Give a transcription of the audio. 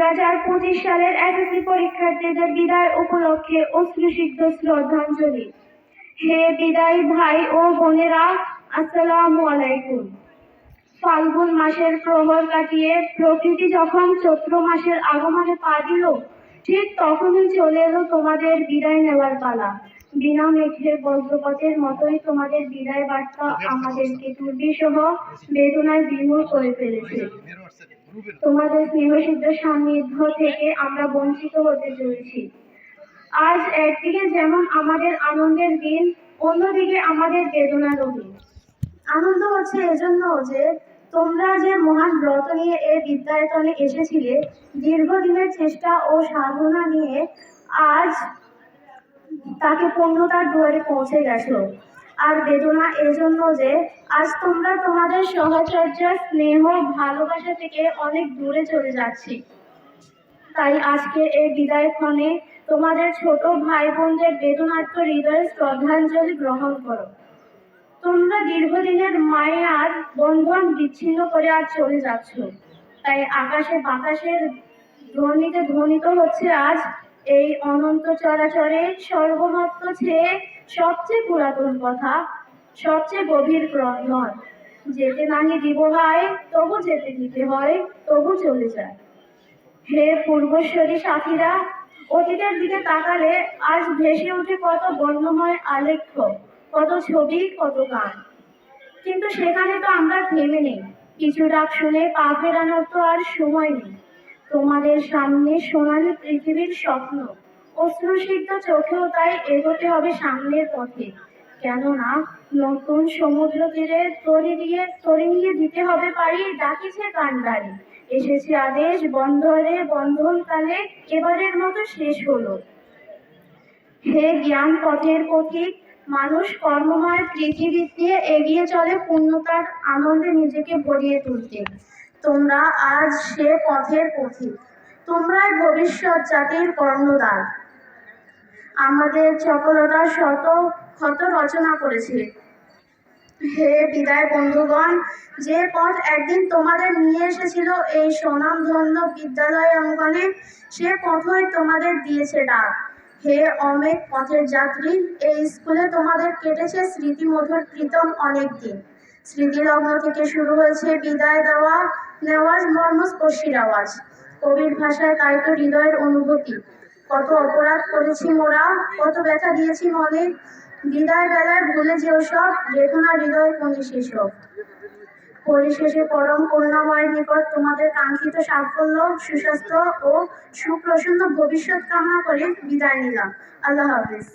হাজার পঁচিশ সালের এসএসসি পরীক্ষার্থীদের বিদায় উপলক্ষে অশ্রুসিদ্ধ শ্রদ্ধাঞ্জলি। হে বিদায় ভাই ও বোনেরা, আসসালামু আলাইকুম। ফাল্গুন মাসের প্রহর কাটিয়ে প্রকৃতি যখন চৈত্র মাসের আগমনে পা দিল, ঠিক তখনই চলে এলো তোমাদের বিদায় নেওয়ার পালা। বিনা মেঘের বজ্রপথের মতোই তোমাদের বিদায় বার্তা আমাদেরকে দুর্বিসহ বেদনায় বিমূল করে ফেলেছে। তোমাদের স্নেহসিদ্ধ সান্নিধ্য থেকে আমরা বঞ্চিত হতে চলেছি। আজ একদিকে যেমন আমাদের আনন্দের দিন, অন্যদিকে আমাদের বেদনারও দিন। আনন্দ হচ্ছে এজন্য যে তোমরা যে মহান ব্রত নিয়ে এই বিদ্যায়তনে এসেছিলে, দীর্ঘদিনের চেষ্টা ও সাধনা নিয়ে আজ তাকে পূর্ণতার দুয়ারে পৌঁছে গেছো। আর বেদনা এজন্য যে আজ তোমরা তোমাদের সহচর্য, স্নেহ, ভালোবাসা থেকে অনেক দূরে চলে যাচ্ছি। তাই আজকে এই বিদায় ক্ষণে তোমাদের ছোট ভাই বোনদের বেদনার্থ হৃদয়ে শ্রদ্ধাঞ্জলি গ্রহণ করো। তোমরা দীর্ঘদিনের মায়ার বন্ধন বিচ্ছিন্ন করে আর চলে যাচ্ছ। তাই আকাশে বাতাসের ধ্বনিতে ধ্বনিত হচ্ছে আজ এই অনন্ত চরাচরে সর্বমত্ত ছেয়ে সবচেয়ে পুরাতন কথা, সবচেয়ে গভীর ক্রন্দন যেতে নাহি দিব হয়, তবু যেতে দিতে হয়, তবু চলে যায়। হে পূর্বশ্বরী সাথীরা, অতীতের দিকে তাকালে আজ ভেসে ওঠে কত বর্ণময় আলেখ্য, কত ছবি, কত গান। কিন্তু সেখানে তো আমরা থেমে নেই। কিছু ডাক শুনে পা ফেরানোর তো আর সময় নেই। তোমাদের সামনে সোনালী পৃথিবীর স্বপ্ন। অশ্রুসিদ্ধ চোখেও তাই এগোতে হবে সামনের পথে। কেননা, নতুন সমুদ্র তীরে তরি দিয়ে তরি দিতে হবে পারি ডাকিছে কান্ডারি এসেছে আদেশ বন্ধরে বন্ধনকালে এবারের মতো শেষ হলো। হে জ্ঞান পথের পথিক মানুষ কর্মময় পৃথিবী দিয়ে এগিয়ে চলে পূর্ণতার আনন্দে নিজেকে ভরিয়ে তুলতে। তোমরা আজ সে পথের পথিক তোমরা ভবিষ্যৎ জাতির কর্ণধার। আমাদের চপলতার শত ক্ষত রচনা করেছে। হে বিদায় বন্ধুগণ, যে পথ একদিন তোমাদের নিয়ে এসেছিল এই সুনামধন্য বিদ্যালয় অঙ্গনে, সে পথই তোমাদের দিয়েছে ডাক। হে অমেক পথের যাত্রী, এই স্কুলে তোমাদের কেটেছে স্মৃতিমধুর প্রীতম অনেক দিন স্মৃতিলগ্ন থেকে শুরু হয়েছে বিদায় দেওয়া, নেওয়ার মর্মস্পর্শীর আওয়াজ। কবির ভাষায় তাই তো হৃদয়ের অনুভূতি। কত অপরাধ করেছি মোরা, কত ব্যথা দিয়েছি মনে। বিদায় বেলায় ভুলে যেও সব বেদনা হৃদয় কোন সেসব পরিশেষে পরম করুণাময়ের নিকট তোমাদের কাঙ্ক্ষিত সাফল্য, সুস্বাস্থ্য ও সুপ্রসন্ন ভবিষ্যৎ কামনা করে বিদায় নিলাম। আল্লাহ হাফিজ।